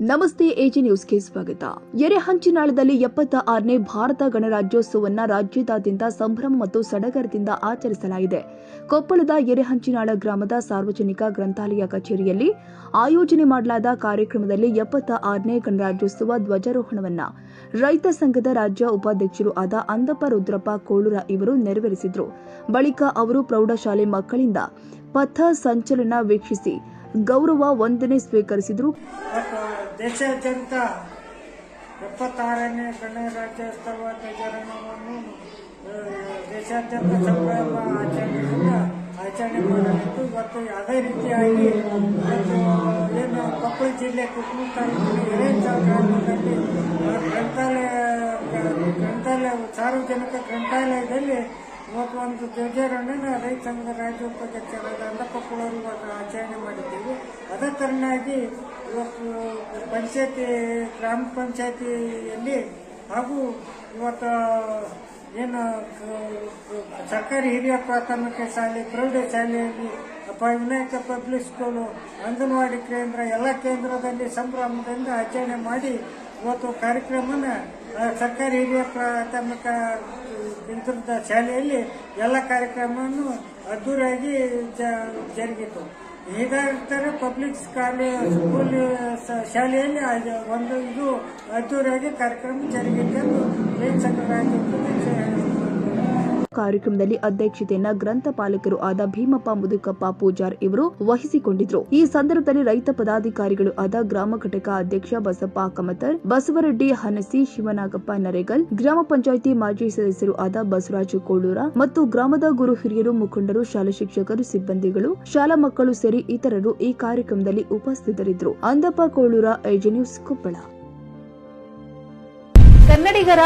ನಮಸ್ತೆ ಎಜಿ ನ್ಯೂಸ್ಗೆ ಸ್ವಾಗತ. ಎರೆಹಂಚಿನಾಳದಲ್ಲಿ ಎಪ್ಪತ್ತ ಆರನೇ ಭಾರತ ಗಣರಾಜ್ಯೋತ್ಸವವನ್ನು ರಾಜ್ಯದಾದ್ಯಂತ ಸಂಭ್ರಮ ಮತ್ತು ಸಡಗರದಿಂದ ಆಚರಿಸಲಾಗಿದೆ. ಕೊಪ್ಪಳದ ಎರೆಹಂಚಿನಾಳ ಗ್ರಾಮದ ಸಾರ್ವಜನಿಕ ಗ್ರಂಥಾಲಯ ಕಚೇರಿಯಲ್ಲಿ ಆಯೋಜನೆ ಮಾಡಲಾದ ಕಾರ್ಯಕ್ರಮದಲ್ಲಿ ಎಪ್ಪತ್ತ ಆರನೇ ಗಣರಾಜ್ಯೋತ್ಸವ ಧ್ವಜಾರೋಹಣವನ್ನು ರೈತ ಸಂಘದ ರಾಜ್ಯ ಉಪಾಧ್ಯಕ್ಷರು ಆದ ಅಂದಪ್ಪ ರುದ್ರಪ್ಪ ಕೋಳೂರ ಇವರು ನೆರವೇರಿಸಿದರು. ಬಳಿಕ ಅವರು ಪ್ರೌಢಶಾಲೆ ಮಕ್ಕಳಿಂದ ಪಥ ಸಂಚಲನ ವೀಕ್ಷಿಸಿ ಗೌರವ ವಂದನೆ ಸ್ವೀಕರಿಸಿದ್ರು. ದೇಶಾದ್ಯಂತ ಎಪ್ಪತ್ತಾರನೇ ಗಣರಾಜ್ಯೋತ್ಸವ ಧ್ವಜಾರೋಹಣವನ್ನು ದೇಶಾದ್ಯಂತ ಸಂಭ್ರಮ ಆಚರಣೆಯಿಂದ ಆಚರಣೆ ಮಾಡಲಿದ್ದು ಮತ್ತು ಅದೇ ರೀತಿಯಾಗಿ ಏನು ಕೊಪ್ಪಳ ಜಿಲ್ಲೆ ಕುಟುಂಬ ತಾಲೂಕಿನ ಹಿರೇಚಾಳ ಗ್ರಾಮದಲ್ಲಿ ಗ್ರಂಥಾಲಯ ಗ್ರಂಥಾಲಯ, ಸಾರ್ವಜನಿಕ ಗ್ರಂಥಾಲಯದಲ್ಲಿ ಇವತ್ತು ಒಂದು ಧ್ವಜಾರೋಹಣ ರೈತ ಸಂಘದ ರಾಜ್ಯ ಉಪಾಧ್ಯಕ್ಷರಾದ ಅಂದಪ್ಪಳವರು ಇವತ್ತು ಆಚರಣೆ ಮಾಡಿದ್ದೀವಿ. ಅದೇ ತರನಾಗಿ ಪಂಚಾಯತಿ, ಗ್ರಾಮ ಪಂಚಾಯತಿಯಲ್ಲಿ ಹಾಗೂ ಇವತ್ತು ಏನು ಸರ್ಕಾರಿ ಹಿರಿಯ ಪ್ರಾಥಮಿಕ ಶಾಲೆ, ಪ್ರೌಢ ಶಾಲೆಯಲ್ಲಿ ಅಪ್ಪ ವಿನಾಯಕ ಪಬ್ಲಿಕ್ ಸ್ಕೂಲು, ಅಂಗನವಾಡಿ ಕೇಂದ್ರ, ಎಲ್ಲ ಕೇಂದ್ರದಲ್ಲಿ ಸಂಭ್ರಮದಿಂದ ಆಚರಣೆ ಮಾಡಿ ಇವತ್ತು ಕಾರ್ಯಕ್ರಮನ ಸರ್ಕಾರಿ ಹಿರಿಯ ಪ್ರಾಥಮಿಕ ಶಾಲೆಯಲ್ಲಿ ಎಲ್ಲ ಕಾರ್ಯಕ್ರಮವನ್ನು ಅದ್ದೂರಿಯಾಗಿ ಜರುಗಿತು. ಇದೇ ಇರ್ತಾರೆ ಪಬ್ಲಿಕ್ ಶಾಲೆ ಸ್ಕೂಲ್ ಶಾಲೆಯಲ್ಲಿ ಒಂದು ಇದು ಅದ್ದೂರಿಯಾಗಿ ಕಾರ್ಯಕ್ರಮ ಜರುಗಿತು ಎಂದು ರೈತ ಕಾರ್ಯಕ್ರಮದಲ್ಲಿ ಅಧ್ಯಕ್ಷತೆಯನ್ನ ಗ್ರಂಥಪಾಲಕರು ಆದ ಭೀಮಪ್ಪ ಮುದುಕಪ್ಪ ಪೂಜಾರ್ ಇವರು ವಹಿಸಿಕೊಂಡಿದ್ರು. ಈ ಸಂದರ್ಭದಲ್ಲಿ ರೈತ ಪದಾಧಿಕಾರಿಗಳು ಆದ ಗ್ರಾಮ ಘಟಕ ಅಧ್ಯಕ್ಷ ಬಸಪ್ಪ ಕಮತರ್, ಬಸವರೆಡ್ಡಿ ಹನಸಿ, ಶಿವನಾಗಪ್ಪ ನರೇಗಲ್, ಗ್ರಾಮ ಪಂಚಾಯಿತಿ ಮಾಜಿ ಸದಸ್ಯರು ಆದ ಬಸವರಾಜ ಕೋಳೂರ ಮತ್ತು ಗ್ರಾಮದ ಗುರು ಹಿರಿಯರು, ಮುಖಂಡರು, ಶಾಲಾ ಶಿಕ್ಷಕರು, ಸಿಬ್ಬಂದಿಗಳು, ಶಾಲಾ ಮಕ್ಕಳು ಸೇರಿ ಇತರರು ಈ ಕಾರ್ಯಕ್ರಮದಲ್ಲಿ ಉಪಸ್ಥಿತರಿದ್ದರು. Andappa Kolur, IG news Koppal. ಕನ್ನಡಿಗರ